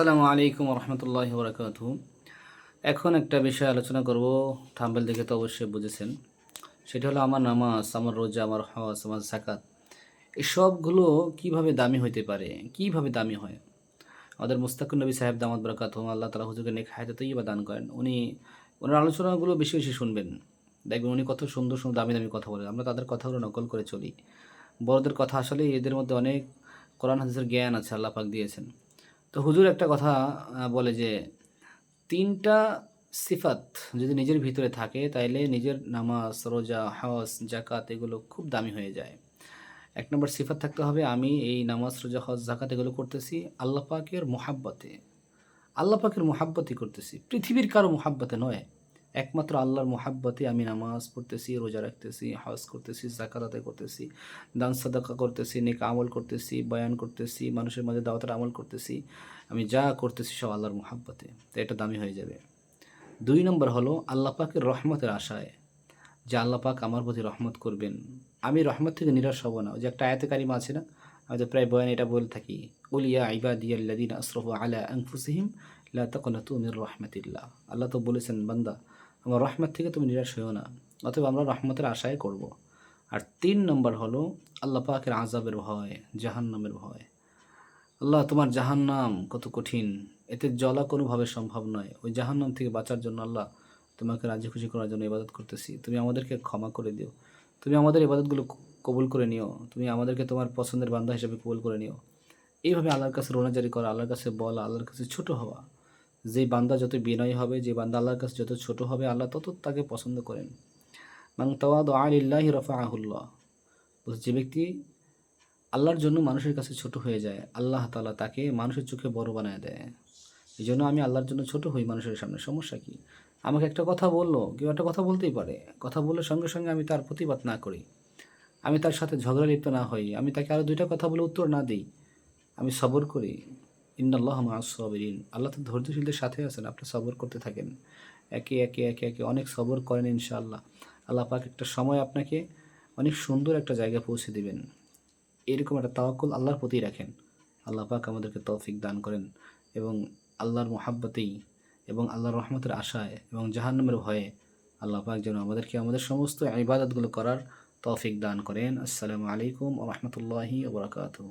আসসালামু আলাইকুম রহমতুল্লাহ বরকাত এখন একটা বিষয় আলোচনা করব, থাম্বেল দেখে তো অবশ্যই বুঝেছেন। সেটা হলো আমার নামাজ, আমার রোজা, আমার হজ, আমার সাকাত এসবগুলো কীভাবে দামি হইতে পারে? কীভাবে দামি হয়? আমাদের মুস্তাকুর নবী সাহেব দামাদ বরকাত আল্লাহ তালা হুজুরকে নেক হায়াতে তৈবা দান করেন। উনি, ওনার আলোচনাগুলো বেশি বেশি শুনবেন। দেখবেন উনি কত সুন্দর সুন্দর দামি দামি কথা বলেন। আমরা তাদের কথাগুলো নকল করে চলি। বড়দের কথা আসলে এদের মধ্যে অনেক কোরআন, হাদিসের জ্ঞান আছে, আল্লাহ পাক দিয়েছেন। তো হুজুর একটা কথা বলে যে তিনটা সিফাত যদি নিজের ভিতরে থাকে, তাইলে নিজের নামাজ, রোজা, হজ জাকাত এগুলো খুব দামি হয়ে যায়। এক নম্বর সিফাত থাকতে হবে, আমি এই নামাজ, রোজা, হজ জাকাত এগুলো করতেছি আল্লাহ পাকের মোহাব্বতে। আল্লাহ পাকের মোহাব্বতই করতেছি। পৃথিবীর কারও মোহাব্বতে নয়। একমাত্র আল্লাহর মোহাব্বতে আমি নামাজ পড়তেছি, রোজা রাখতেছি, হজ করতেছি জাকাত আদায় করতেছি, দান সাদাকা করতেছি, নেক আমল করতেছি, বয়ান করতেছি, মানুষের মাঝে দাওয়াতের আমল করতেছি, আমি যা করতেছি সব আল্লাহর মোহাব্বতে। তো এটা দামি হয়ে যাবে। দুই নম্বর হলো আল্লাহ পাকের রহমতের আশায় যে আল্লাহ পাক আমার প্রতি রহমত করবেন। আমি রহমত থেকে নিরাশ হব না। যে একটা আয়াতে কারিমা আছে না? আমি তো প্রায় বয়ান এটা বলে থাকি উলিয়া ইবাদিয়াল্লাদিন আসরফ আলা আনফুসিহিম লা তাকনাতু মির রহমাতিল্লাহ আল্লাহ তো বলেছেন, বান্দা, আমার রহমত থেকে তুমি নিরাশ হইও না, অতএব আমরা রহমতের আশায় করব। আর তিন নম্বর হলো, আল্লাহ পাকের আজাবের ভয়, জাহান্নামের ভয়। আল্লাহ, তোমার জাহান্নাম কত কঠিন, এতে জ্বলা কোনোভাবে সম্ভব নয়। ওই জাহান্নাম থেকে বাঁচার জন্য আল্লাহ তোমাকে রাজি খুশি করার জন্য ইবাদত করতেছি। তুমি আমাদেরকে ক্ষমা করে দিও। তুমি আমাদের ইবাদতগুলো কবুল করে নিও। তুমি আমাদেরকে তোমার পছন্দের বান্দা হিসেবে কবুল করে নিও। এইভাবে আল্লাহর কাছে রোনাজারি করা, আল্লাহর কাছে বলা, আল্লাহর কাছে ছোট হওয়া যে বান্দা যত বিনয় হবে, যে বান্দা আল্লাহর কাছে যত ছোট হবে, আল্লাহ তত তাকে পছন্দ করেন। মাং তাওয়াদ আলিল্লাহি রফা আহুল্লাহ যে ব্যক্তি আল্লাহর জন্য মানুষের কাছে ছোট হয়ে যায়, আল্লাহ তালা তাকে মানুষের চোখে বড় বানায় দেয়। এই জন্য আমি আল্লাহর জন্য ছোট হই মানুষের সামনে, সমস্যা কি? আমাকে একটা কথা বলল, কেউ একটা কথা বলতেই পারে। কথা বললে সঙ্গে সঙ্গে আমি তার প্রতিবাদ না করি। আমি তার সাথে ঝগড়া লিপ্ত না হই। আমি তাকে আরও দুইটা কথা বলে উত্তর না দিই। আমি সবর করি। ইন্নাল্লাহ মাসবিরিন আল্লাহ তো ধৈর্যশীলদের সাথে আছেন, আপনি সবর করতে থাকেন। একে একে একে একে অনেক সবর করেন ইনশাআল্লাহ। আল্লাহ পাক একটা সময় আপনাকে অনেক সুন্দর একটা জায়গায় পৌঁছে দিবেন। এরকম একটা তাওয়াক্কুল আল্লাহর প্রতি রাখেন। আল্লাহ পাক আমাদেরকে তৌফিক দান করেন এবং আল্লাহর মোহাব্বতেই এবং আল্লাহর রহমতের আশায় এবং জাহান্নামের ভয়ে আল্লাহ পাক যেন আমাদেরকে আমাদের সমস্ত ইবাদতগুলো করার তৌফিক দান করেন। আসসালামু আলাইকুম রহমতুল্লাহি ওবরাকাতু